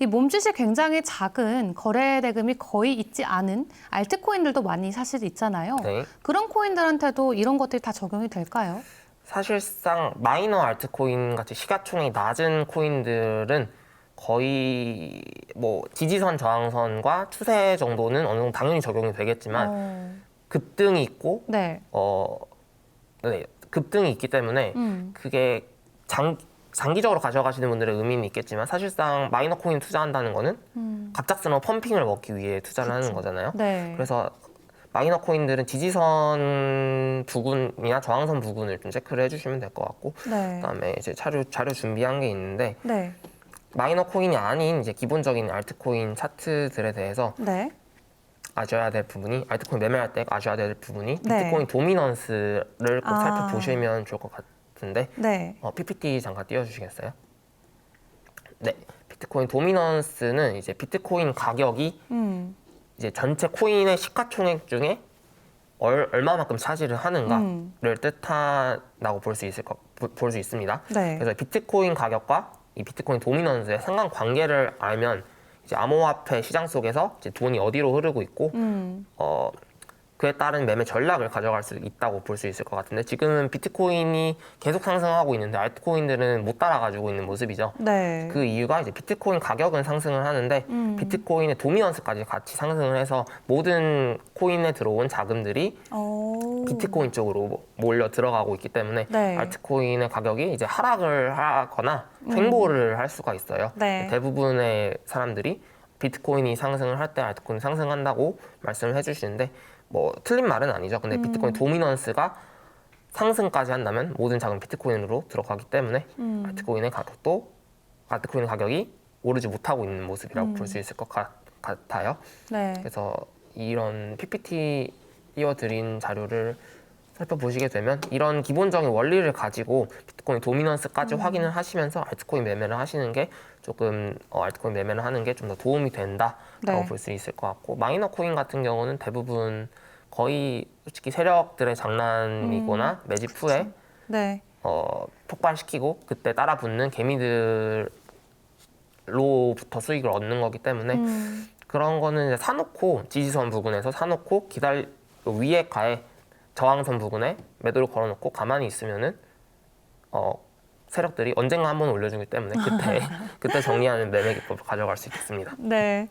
이 몸짓이 굉장히 작은 거래 대금이 거의 있지 않은 알트코인들도 많이 사실 있잖아요. 네. 그런 코인들한테도 이런 것들이 다 적용이 될까요? 사실상 마이너 알트코인 같이 시가총액이 낮은 코인들은 거의 뭐 지지선 저항선과 추세 정도는 어느 정도 당연히 적용이 되겠지만 어, 급등이 있고 네. 어 네, 급등이 있기 때문에 음. 그게 장 장기적으로 가져가시는 분들의 의미는 있겠지만 사실상 마이너 코인 투자한다는 거는 음. 갑작스러운 펌핑을 먹기 위해 투자를 하는 그쵸. 거잖아요. 네. 그래서 마이너 코인들은 지지선 부근이나 저항선 부근을 좀 체크를 해주시면 될 것 같고 네. 그다음에 이제 자료 자료 준비한 게 있는데 네. 마이너 코인이 아닌 이제 기본적인 알트코인 차트들에 대해서 네. 아셔야 될 부분이 알트코인 매매할 때 아셔야 될 부분이 네. 비트코인 도미넌스를 꼭 아. 살펴보시면 좋을 것 같 은데 네. 어, PPT 잠깐 띄워주시겠어요? 네, 비트코인 도미넌스는 이제 비트코인 가격이 음. 이제 전체 코인의 시가총액 중에 얼, 얼마만큼 차지를 하는가를 음. 뜻한다고 볼 수 있을 볼 수 있습니다. 네. 그래서 비트코인 가격과 이 비트코인 도미넌스의 상관 관계를 알면 이제 암호화폐 시장 속에서 이제 돈이 어디로 흐르고 있고 음. 어 그에 따른 매매 전략을 가져갈 수 있다고 볼 수 있을 것 같은데 지금은 비트코인이 계속 상승하고 있는데 알트코인들은 못 따라가지고 있는 모습이죠. 네. 그 이유가 이제 비트코인 가격은 상승을 하는데 음. 비트코인의 도미넌스까지 같이 상승을 해서 모든 코인에 들어온 자금들이 오. 비트코인 쪽으로 몰려 들어가고 있기 때문에 네. 알트코인의 가격이 이제 하락을 하거나 횡보를 할 수가 있어요. 음. 네. 대부분의 사람들이 비트코인이 상승을 할 때 알트코인이 상승한다고 말씀을 해주시는데 뭐 틀린 말은 아니죠. 근데 음. 비트코인 도미넌스가 상승까지 한다면 모든 자금 비트코인으로 들어가기 때문에 음. 알트코인의 가격도 알트코인 가격이 오르지 못하고 있는 모습이라고 음. 볼수 있을 것 같, 같아요. 네. 그래서 이런 PPT 띄워드린 자료를 살펴보시게 되면 이런 기본적인 원리를 가지고 비트코인 도미넌스까지 음. 확인을 하시면서 알트코인 매매를 하시는 게 조금 어, 알트코인 매매를 하는 게 좀 더 도움이 된다라고 네. 볼수 있을 것 같고 마이너 코인 같은 경우는 대부분 거의 솔직히 세력들의 장난이거나 매집 후에 네. 어, 폭발시키고 그때 따라 붙는 개미들로부터 수익을 얻는 거기 때문에 음. 그런 거는 이제 사놓고 지지선 부근에서 사놓고 기다리 위에 가에 저항선 부근에 매도를 걸어놓고 가만히 있으면은 어 세력들이 언젠가 한번 올려주기 때문에 그때 그때 정리하는 매매 기법을 가져갈 수 있겠습니다. 네.